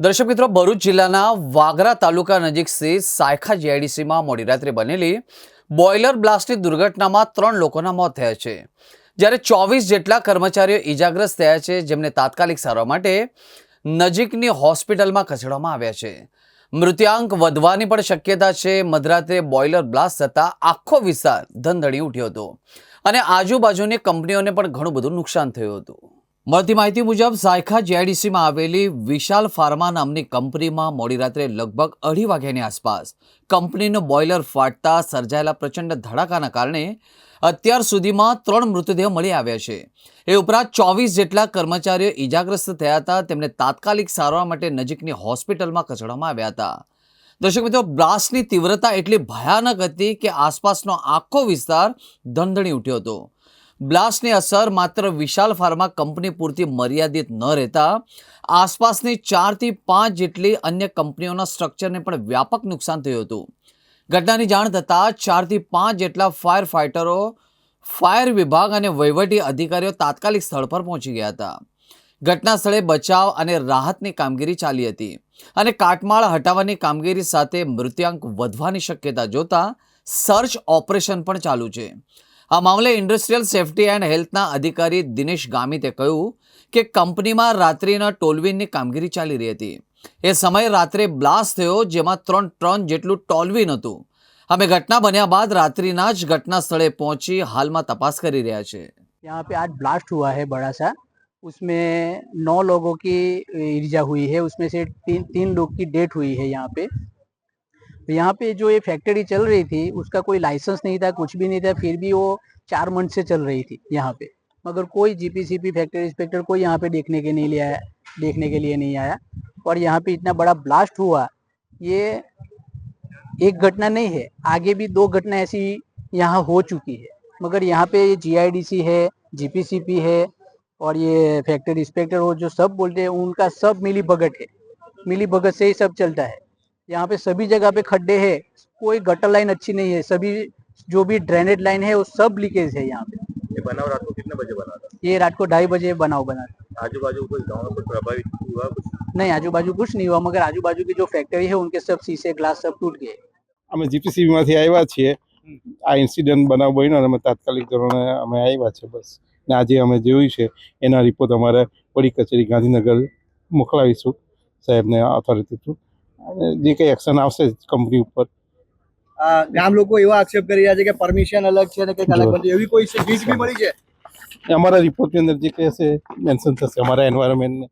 દર્શક મિત્રો, ભરૂચ જિલ્લાના વાગરા તાલુકા નજીક સ્થિત સાયખા જીઆઈડીસીમાં મોડી રાત્રે બનેલી બોઇલર બ્લાસ્ટની દુર્ઘટનામાં ત્રણ લોકોના મોત થયા છે. જ્યારે ચોવીસ જેટલા કર્મચારીઓ ઈજાગ્રસ્ત થયા છે, જેમને તાત્કાલિક સારવાર માટે નજીકની હોસ્પિટલમાં ખસેડવામાં આવ્યા છે. મૃત્યાંક વધવાની પણ શક્યતા છે. મધરાત્રે બોઇલર બ્લાસ્ટ થતાં આખો વિસ્તાર ધંધળી ઉઠ્યો હતો અને આજુબાજુની કંપનીઓને પણ ઘણું બધું નુકસાન થયું હતું. મળતી માહિતી મુજબ, સાયખા જીઆઈડીસીમાં આવેલી વિશાલ ફાર્મા નામની કંપનીમાં મોડી રાત્રે લગભગ અઢી વાગ્યાની આસપાસ કંપનીનું બોઇલર ફાટતા સર્જાયેલા પ્રચંડ ધડાકાના કારણે અત્યાર સુધીમાં ત્રણ મૃતદેહ મળી આવ્યા છે. એ ઉપરાંત ચોવીસ જેટલા કર્મચારીઓ ઈજાગ્રસ્ત થયા હતા. તેમને તાત્કાલિક સારવાર માટે નજીકની હોસ્પિટલમાં ખસેડવામાં આવ્યા હતા. દર્શક મિત્રો, બ્લાસ્ટની તીવ્રતા એટલી ભયાનક હતી કે આસપાસનો આખો વિસ્તાર ધંધણી ઉઠ્યો હતો. બ્લાસ્ટની અસર માત્ર વિશાલ ફાર્મા કંપની પૂરતી મર્યાદિત ન રહેતા, આસપાસની ચારથી પાંચ જેટલી અન્ય કંપનીઓના સ્ટ્રક્ચરને પણ વ્યાપક નુકસાન થયું હતું. ઘટનાની જાણ થતાં ચારથી પાંચ જેટલા ફાયર ફાઇટરો ફાયર વિભાગ અને વહીવટી અધિકારીઓ તાત્કાલિક સ્થળ પર પહોંચી ગયા હતા. ઘટના સ્થળે બચાવ અને રાહતની કામગીરી ચાલી હતી અને કાટમાળ હટાવવાની કામગીરી સાથે મૃત્યાંક વધવાની શક્યતા જોતા સર્ચ ઓપરેશન પણ ચાલુ છે. આ મામલે ઇન્ડસ્ટ્રીયલ સેફટી એન્ડ હેલ્થના અધિકારી દિનેશ ગામિતે કહ્યું કે કંપનીમાં રાત્રિના ટોલવીનની કામગીરી ચાલી રહી હતી એ સમયે રાત્રે બ્લાસ્ટ થયો જેમાં ત્રણ ટન જેટલું ટોલવીન હતું અમે ઘટના બન્યા બાદ રાત્રિના જ ઘટના સ્થળે પહોંચી હાલમાં તપાસ કરી રહ્યા છે यहाँ पे आज ब्लास्ट हुआ है बड़ा सा उसमें नौ लोगों की इर्जा हुई है उसमें से तीन तीन लोग की डेथ हुई है यहाँ पे तो यहाँ पे जो ये फैक्ट्री चल रही थी, उसका कोई लाइसेंस नहीं था, कुछ भी नहीं था, फिर भी वो चार मंथ से चल रही थी यहाँ पे। मगर कोई जीपीसीपी फैक्ट्री इंस्पेक्टर कोई यहाँ पे देखने के नहीं लिया देखने के लिए नहीं आया। और यहाँ पे इतना बड़ा ब्लास्ट हुआ, ये एक घटना नहीं है, आगे भी दो घटना ऐसी यहाँ हो चुकी है। मगर यहाँ पे जीआईडीसी है जीपीसीपी है, और ये फैक्ट्री इंस्पेक्टर वो जो सब बोलते हैं, उनका सब मिली भगत है। मिली भगत से ही सब चलता है। यहाँ पे सभी जगह पे खड्डे हैं कोई गटर लाइन अच्छी नहीं है सभी जो भी ड्रेनेज लाइन है वो सब लीकेज है यहाँ पे ये बनाव रात को कितने बजे बना था ये रात को ढाई बजे बनाओ बना था। आजू बाजू कोई गाँव में कुछ प्रभावित हुआ कुछ नहीं आजू बाजू कुछ नहीं हुआ मगर आजू बाजू की जो फैक्ट्री है उनके सब शीशे ग्लास सब टूट गए અમે જીપીસીબીમાંથી આવ્યા છીએ આ ઇન્સિડન્ટ બનાવ બન્યો અને અમે તાત્કાલિક ધોરણે અમે આવ્યા છે બસ ને આજે અમે જોયું છે એના રિપોર્ટ અમારે વડી કચેરી ગાંધીનગર મોકલાવીશું સાહેબને ઓથોરિટી થ્રુ અને જે કંઈ એક્શન આવશે કંપની ઉપર. ગામ લોકો એવા આક્ષેપ કરી રહ્યા છે કે પરમિશન અલગ છે અને કંઈક અલગ બનશે એવી કોઈ છે બીજ બી મળી છે? અમારા રિપોર્ટની અંદર જે કહે હશે મેન્શન થશે અમારા એન્વાયરમેન્ટને